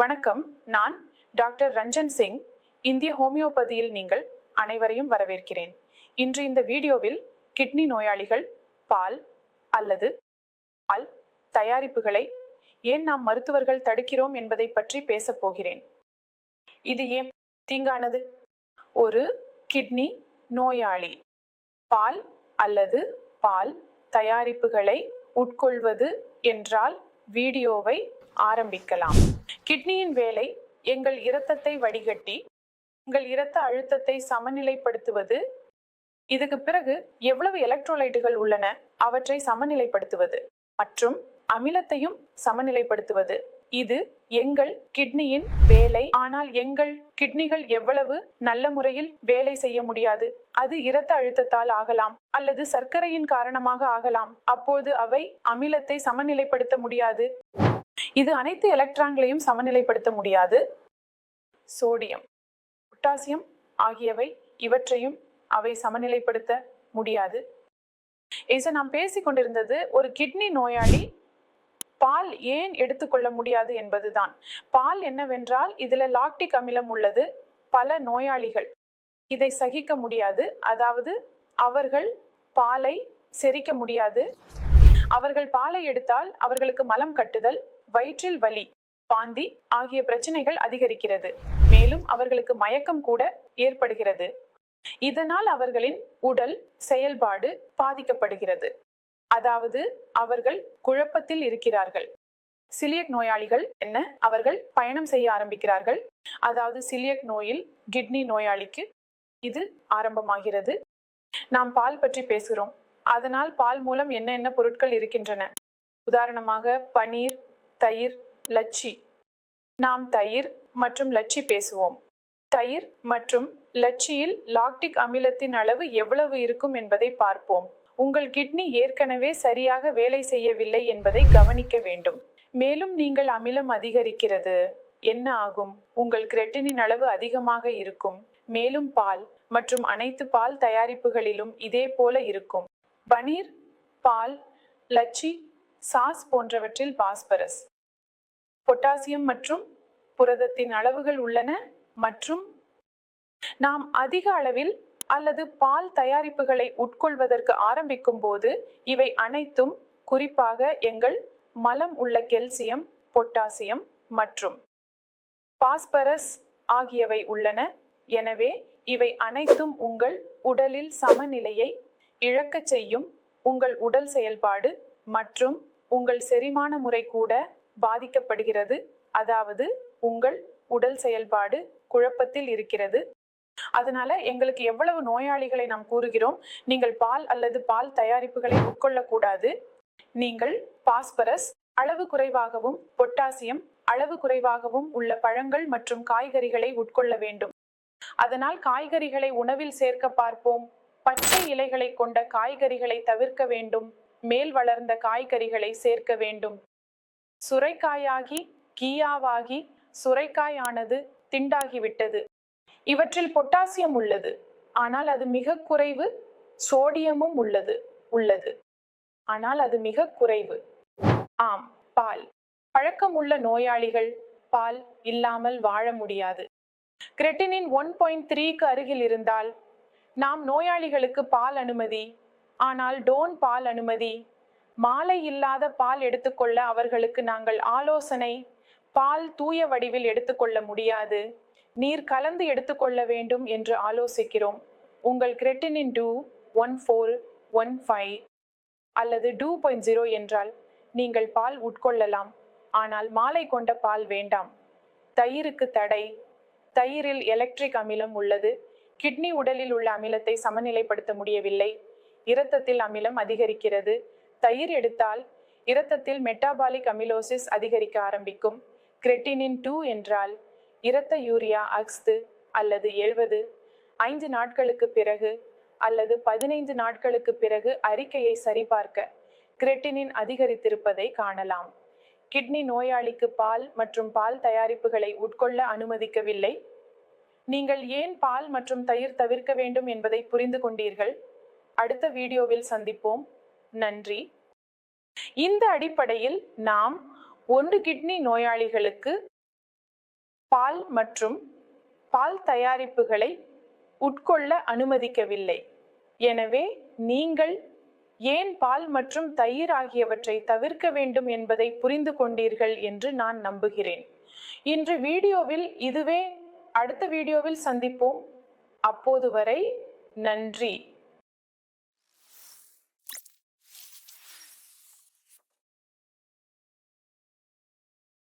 வணக்கம். நான் டாக்டர் ரஞ்சன் சிங். இந்திய ஹோமியோபதியில் நீங்கள் அனைவரையும் வரவேற்கிறேன். இன்று இந்த வீடியோவில் கிட்னி நோயாளிகள் பால் அல்லது பால் தயாரிப்புகளை ஏன் நாம் மருத்துவர்கள் தடுக்கிறோம் என்பதை பற்றி பேசப் போகிறேன். இது ஏன் தீங்கானது? ஒரு கிட்னி நோயாளி பால் அல்லது பால் தயாரிப்புகளை உட்கொள்வது என்றால் வீடியோவை ஆரம்பிக்கலாம். கிட்னியின் வேலை எங்கள் இரத்தத்தை வடிகட்டி உங்கள் இரத்த அழுத்தத்தை சமநிலைப்படுத்துவது. இதுக்கு பிறகு எவ்வளவு எலக்ட்ரோலைட்டுகள் உள்ளன அவற்றை சமநிலைப்படுத்துவது மற்றும் அமிலத்தையும் சமநிலைப்படுத்துவது. இது எங்கள் கிட்னியின் வேலை. ஆனால் எங்கள் கிட்னிகள் எவ்வளவு நல்ல முறையில் வேலை செய்ய முடியாது. அது இரத்த அழுத்தத்தால் ஆகலாம் அல்லது சர்க்கரையின் காரணமாக ஆகலாம். அப்போது அவை அமிலத்தை சமநிலைப்படுத்த முடியாது. இது அனைத்து எலக்ட்ரான்களையும் சமநிலைப்படுத்த முடியாது. சோடியம் பொட்டாசியம் ஆகியவை இவற்றையும் அவை சமநிலைப்படுத்த முடியாது. இதை நாம் பேசிக்கொண்டிருந்தது ஒரு கிட்னி நோயாளி பால் ஏன் எடுத்துக்கொள்ள முடியாது என்பதுதான். பால் என்னவென்றால் இதுல லாக்டிக் அமிலம் உள்ளது. பல நோயாளிகள் இதை சகிக்க முடியாது. அதாவது அவர்கள் பாலை செரிக்க முடியாது. அவர்கள் பாலை எடுத்தால் அவர்களுக்கு மலம் கட்டுதல். வயிற்றில் வலி பாந்தி ஆகிய பிரச்சனைகள் அதிகரிக்கிறது. மேலும் அவர்களுக்கு மயக்கம் கூட ஏற்படுகிறது. இதனால் அவர்களின் உடல் செயல்பாடு பாதிக்கப்படுகிறது. அதாவது அவர்கள் குழப்பத்தில் இருக்கிறார்கள். சிலியக் நோயாளிகள் என்ன? அவர்கள் பயணம் செய்ய ஆரம்பிக்கிறார்கள். அதாவது சிலியக் நோயில் கிட்னி நோயாளிக்கு இது ஆரம்பமாகிறது. நாம் பால் பற்றி பேசுகிறோம். அதனால் பால் மூலம் என்ன என்ன பொருட்கள் இருக்கின்றன? உதாரணமாக பனீர் தயிர் லச்சி. நாம் தயிர் மற்றும் லச்சி பேசுவோம். தயிர் மற்றும் லச்சியில் லாக்டிக் அமிலத்தின் அளவு எவ்வளவு இருக்கும் என்பதை பார்ப்போம். உங்கள் கிட்னி ஏற்கனவே சரியாக வேலை செய்யவில்லை என்பதை கவனிக்க வேண்டும். மேலும் நீங்கள் அமிலம் அதிகரிக்கிறது. என்ன ஆகும்? உங்கள் கிரெட்டினின் அளவு அதிகமாக இருக்கும். மேலும் பால் மற்றும் அனைத்து பால் தயாரிப்புகளிலும் இதே போல இருக்கும். பனீர் பால் லச்சி சாஸ் போன்றவற்றில் பாஸ்பரஸ். பொட்டாசியம் மற்றும் புரதத்தின் அளவுகள் உள்ளன மற்றும் நாம் அதிக அளவில் அல்லது பால் தயாரிப்புகளை உட்கொள்வதற்கு ஆரம்பிக்கும் போது இவை அனைத்தும் குறிப்பாக எங்கள் மலம் உள்ள கெல்சியம் பொட்டாசியம் மற்றும் பாஸ்பரஸ் ஆகியவை உள்ளன. எனவே இவை அனைத்தும் உங்கள் உடலில் சமநிலையை இழக்கச் செய்யும் உங்கள் உடல் செயல்பாடு மற்றும் உங்கள் செரிமான முறை கூட பாதிக்கப்படுகிறது. அதாவது உங்கள் உடல் செயல்பாடு குழப்பத்தில் இருக்கிறது. அதனால எங்களுக்கு எவ்வளவு நோயாளிகளை நாம் கூறுகிறோம் நீங்கள் பால் அல்லது பால் தயாரிப்புகளை உட்கொள்ளக்கூடாது. நீங்கள் பாஸ்பரஸ் அளவு குறைவாகவும் பொட்டாசியம் அளவு குறைவாகவும் உள்ள பழங்கள் மற்றும் காய்கறிகளை உட்கொள்ள வேண்டும். அதனால் காய்கறிகளை உணவில் சேர்க்க பார்ப்போம். பச்சை இலைகளை கொண்ட காய்கறிகளை தவிர்க்க வேண்டும். மேல் வளர்ந்த காய்கறிகளை சேர்க்க வேண்டும். சுரைக்காயாகி கீயாவாகி சுரைக்காயானது திண்டாகிவிட்டது. இவற்றில் பொட்டாசியம் உள்ளது. ஆனால் அது மிக குறைவு சோடியமும் உள்ளது உள்ளது. ஆனால் அது மிக குறைவு. ஆம் பால். பழக்கமுள்ள நோயாளிகள் பால் இல்லாமல் வாழ முடியாது. கிரெட்டினின் ஒன் பாயிண்ட் த்ரீக்கு அருகில் இருந்தால் நாம் நோயாளிகளுக்கு பால் அனுமதி ஆனால் டோன் பால் அனுமதி மாலை இல்லாத பால் எடுத்துக்கொள்ள அவர்களுக்கு நாங்கள் ஆலோசனை பால் தூய வடிவில் எடுத்துக்கொள்ள முடியாது. நீர் கலந்து எடுத்துக்கொள்ள வேண்டும் என்று ஆலோசிக்கிறோம். உங்கள் creatinine two one four one five அல்லது டூ பாயிண்ட் ஜீரோ என்றால் நீங்கள் பால் உட்கொள்ளலாம். ஆனால் மாலை கொண்ட பால் வேண்டாம். தயிருக்கு தடை. தயிரில் எலக்ட்ரிக் அமிலம் உள்ளது. கிட்னி உடலில் உள்ள அமிலத்தை சமநிலைப்படுத்த முடியவில்லை. இரத்தத்தில் அமிலம் அதிகரிக்கிறது. தயிர் எடுத்தால் இரத்தத்தில் மெட்டாபாலிக் அமிலோசிஸ் அதிகரிக்க ஆரம்பிக்கும். கிரெட்டினின் டூ என்றால் இரத்த யூரியா அக்ஸ்து அல்லது எழுபது ஐந்து நாட்களுக்கு பிறகு அல்லது பதினைந்து நாட்களுக்கு பிறகு அறிக்கையை சரிபார்க்க கிரெட்டினின் அதிகரித்திருப்பதை காணலாம். கிட்னி நோயாளிக்கு பால் மற்றும் பால் தயாரிப்புகளை உட்கொள்ள அனுமதிக்கவில்லை. நீங்கள் ஏன் பால் மற்றும் தயிர் தவிர்க்க வேண்டும் என்பதை புரிந்து கொண்டீர்கள்? அடுத்த வீடியோவில் சந்திப்போம். நன்றி. இந்த அடிப்படையில் நாம் ஒன்று கிட்னி நோயாளிகளுக்கு பால் மற்றும் பால் தயாரிப்புகளை உட்கொள்ள அனுமதிக்கவில்லை. எனவே நீங்கள் ஏன் பால் மற்றும் தயிர் ஆகியவற்றை தவிர்க்க வேண்டும் என்பதை புரிந்து கொண்டீர்கள் என்று நான் நம்புகிறேன். இன்று வீடியோவில் இதுவே அடுத்த வீடியோவில் சந்திப்போம். அப்போது வரை நன்றி.